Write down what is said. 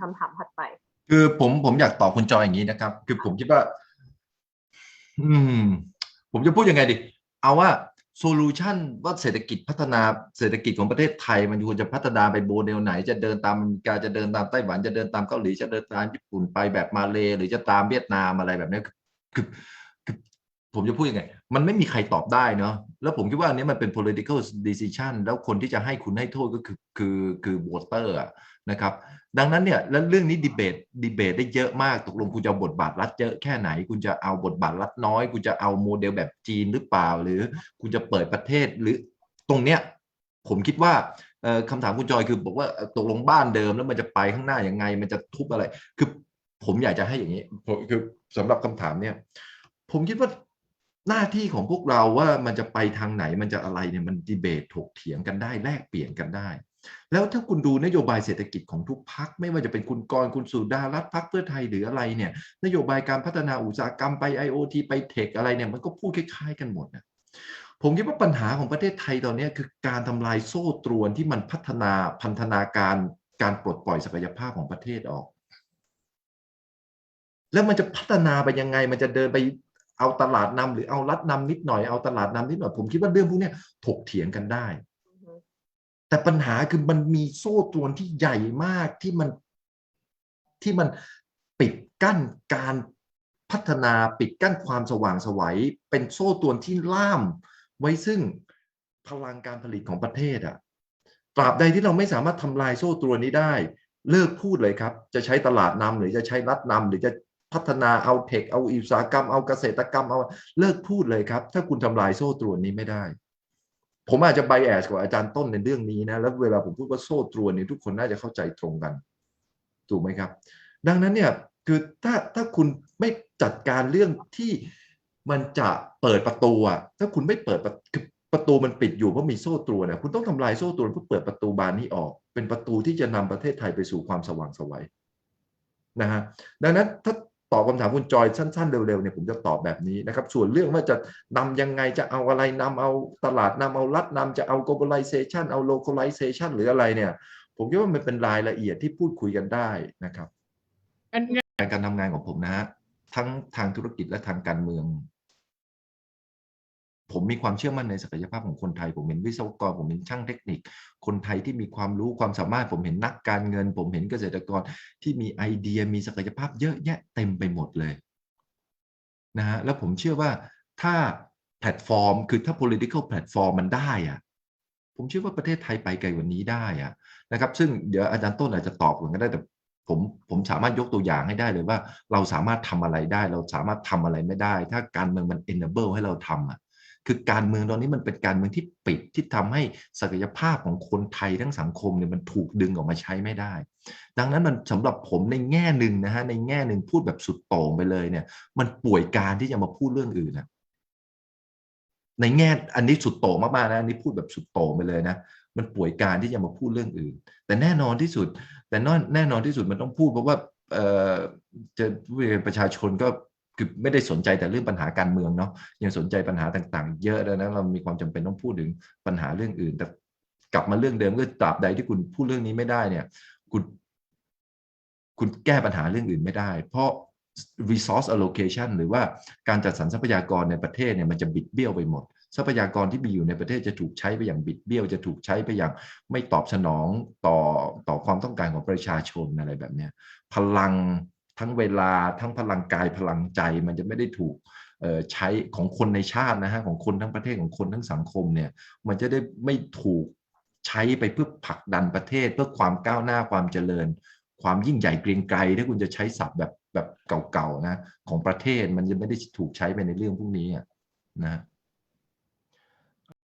คำถามถัดไป คือผมผมอยากตอบคุณจอยอย่างนี้นะครับ คือผมคิดว่า อืม ผมจะพูดยังไงดี เอาว่าโซลูชันว่าเศรษฐกิจพัฒนาเศรษฐกิจของประเทศไทย มันควรจะพัฒนาไปโมเดลไหน จะเดินตามอเมริกาจะเดินตามไต้หวันจะเดินตามเกาหลีจะเดินตามญี่ปุ่นไปแบบมาเลหรือจะตามเวียดนามอะไรแบบนี้คือ ผมจะพูดยังไง มันไม่มีใครตอบได้เนาะแล้วผมคิดว่าอันนี้มันเป็น political decision แล้วคนที่จะให้คุณให้โทษก็คือคือคือ voter อะนะครับ ดังนั้นเนี่ยแล้วเรื่องนี้ดีเบตดีเบตได้เยอะมากตกลงคุณจะบทบาทรัฐเยอะแค่ไหน คุณจะเอาบทบาทรัฐน้อย คุณจะเอาโมเดลแบบจีนหรือเปล่า หรือคุณจะเปิดประเทศหรือตรงเนี้ยผมคิดว่าเอ่อคำถามคุณจอยคือบอกว่าตกลงบ้านเดิมแล้วมันจะไปข้างหน้ายังไง มันจะทุบอะไร คือผมอยากจะให้อย่างนี้คือสำหรับคำถามเนี่ย ผมคิดว่า หน้าที่ของพวกเราว่ามันจะไปทางไหนมันจะอะไรเนี่ยมันดีเบตถกเถียงกันได้แลกเปลี่ยนกันได้ แล้วถ้าคุณดูนโยบายเศรษฐกิจของทุกพักไม่ว่าจะเป็นคุณกรคุณสุดารัตน์พักเพื่อไทยหรืออะไรเนี่ยนโยบายการพัฒนาอุตสาหกรรมไป IoT ไปเทคอะไรเนี่ยมันก็พูดคล้ายๆกันหมดนะผมคิดว่าปัญหาของประเทศไทยตอนนี้คือการทำลายโซ่ตรวนที่มันพัฒนาพันธนาการการปลดปล่อยศักยภาพของประเทศออก แล้วมันจะพัฒนาไปยังไงมันจะเดินไป เอาตลาดนำหรือเอารัฐนำนิดหน่อยเอาตลาดนำนิดหน่อยผมคิดว่าเรื่องพวกเนี้ยถกเถียงกันได้ แต่ปัญหาคือมันมีโซ่ตรวนที่ใหญ่มากที่มันที่มันปิดกั้นการพัฒนาปิดกั้นความสว่างไสวัยเป็นโซ่ตรวนที่ล่าม ไว้ซึ่งพลังการผลิตของประเทศอะตราบใดที่เราไม่สามารถทำลายโซ่ตรวนนี้ได้ เลิกพูดเลยครับ จะใช้ตลาดนำหรือจะใช้รัฐนำหรือจะ พัฒนาเอาเทคเอาอุตสาหกรรมเอาเกษตรกรรมเอาเลิกพูดเลยครับ ถ้าคุณทำลายโซ่ตรวนนี้ไม่ได้ ผมอาจจะไบแอสกว่าอาจารย์ต้นในเรื่องนี้นะแล้วเวลาผมพูดว่าโซ่ตรวนเนี่ยทุกคนน่าจะเข้าใจตรงกัน ถูกไหมครับ ดังนั้นเนี่ยคือถ้าถ้าคุณไม่จัดการเรื่องที่มันจะเปิดประตูอะถ้าคุณไม่เปิดประคือประตูมันปิดอยู่เพราะมีโซ่ตรวนคุณต้องทำลายโซ่ตรวนเพื่อเปิดประตูบานนี้ออก เป็นประตูที่จะนำประเทศไทยไปสู่ความสว่างไสวัยนะฮะดังนั้นถ้า ตอบคำถามคุณจอยสั้นๆ เร็วๆเนี่ยผมจะตอบแบบนี้นะครับ ส่วนเรื่องว่าจะนำยังไงจะเอาอะไรนำเอาตลาดนำเอารัฐนำจะเอา globalization เอา localization หรืออะไรเนี่ย ผมคิดว่ามันเป็นรายละเอียดที่พูดคุยกันได้นะครับอันเนี้ยการทำงานของผมนะฮะทั้งทางธุรกิจและทางการเมือง ผมมีความเชื่อมั่นในศักยภาพของคนไทย ผมเห็นวิศวกร ผมเห็นช่างเทคนิค คนไทยที่มีความรู้ความสามารถ ผมเห็นนักการเงิน ผมเห็นเกษตรกรที่มีไอเดีย มีศักยภาพเยอะแยะเต็มไปหมดเลยนะฮะแล้วผมเชื่อว่าถ้าแพลตฟอร์ม คือถ้า political platform มันได้อะผมเชื่อว่าประเทศไทยไปไกลกว่านี้ได้อะนะครับ ซึ่งเดี๋ยวอาจารย์ต้นอาจจะตอบก่อนก็ได้แต่ผมผมสามารถยกตัวอย่างให้ได้เลยว่า เราสามารถทำอะไรได้ เราสามารถทำอะไรไม่ได้ ถ้าการเมืองมัน enable ให้เราทำอะ คือการเมืองตอนนี้มันเป็นการเมืองที่ปิดที่ทำให้ศักยภาพของคนไทยทั้งสังคมเนี่ยมันถูกดึงออกมาใช้ไม่ได้ ดังนั้นมันสำหรับผมในแง่หนึ่งนะฮะในแง่หนึ่งพูดแบบสุดโต่งไปเลยเนี่ย มันป่วยการที่จะมาพูดเรื่องอื่นนะในแง่อันนี้สุดโต่งมากๆนะอันนี้พูดแบบสุดโต่งไปเลยนะมันป่วยการที่จะมาพูดเรื่องอื่น แต่แน่นอนที่สุด แต่แน่นอนที่สุดมันต้องพูดเพราะว่าเออจะประชาชนก็ คือไม่ได้สนใจแต่เรื่องปัญหาการเมืองเนาะยังสนใจปัญหาต่างๆ เยอะแล้วนะเรามีความจำเป็นต้องพูดถึงปัญหาเรื่องอื่น แต่กลับมาเรื่องเดิมก็ตราบใดที่คุณพูดเรื่องนี้ไม่ได้เนี่ย คุณคุณแก้ปัญหาเรื่องอื่นไม่ได้ เพราะ resource allocation หรือว่าการจัดสรรทรัพยากรในประเทศเนี่ยมันจะบิดเบี้ยวไปหมด ทรัพยากรที่มีอยู่ในประเทศจะถูกใช้ไปอย่างบิดเบี้ยว จะถูกใช้ไปอย่างไม่ตอบสนองต่อต่อความต้องการของประชาชนอะไรแบบเนี้ยพลัง ทั้งเวลาทั้งพลังกายพลังใจ มันจะไม่ได้ถูกใช้ของคนในชาตินะฮะของคนทั้งประเทศของคนทั้งสังคมเนี่ยมันจะได้ไม่ถูกใช้ไปเพื่อผลักดันประเทศเพื่อความก้าวหน้าความเจริญ ความยิ่งใหญ่เกรียงไกรถ้าคุณจะใช้ศัพท์แบบแบบเก่าๆนะของประเทศมันจะไม่ได้ถูกใช้ไปในเรื่องพวกนี้อะนะ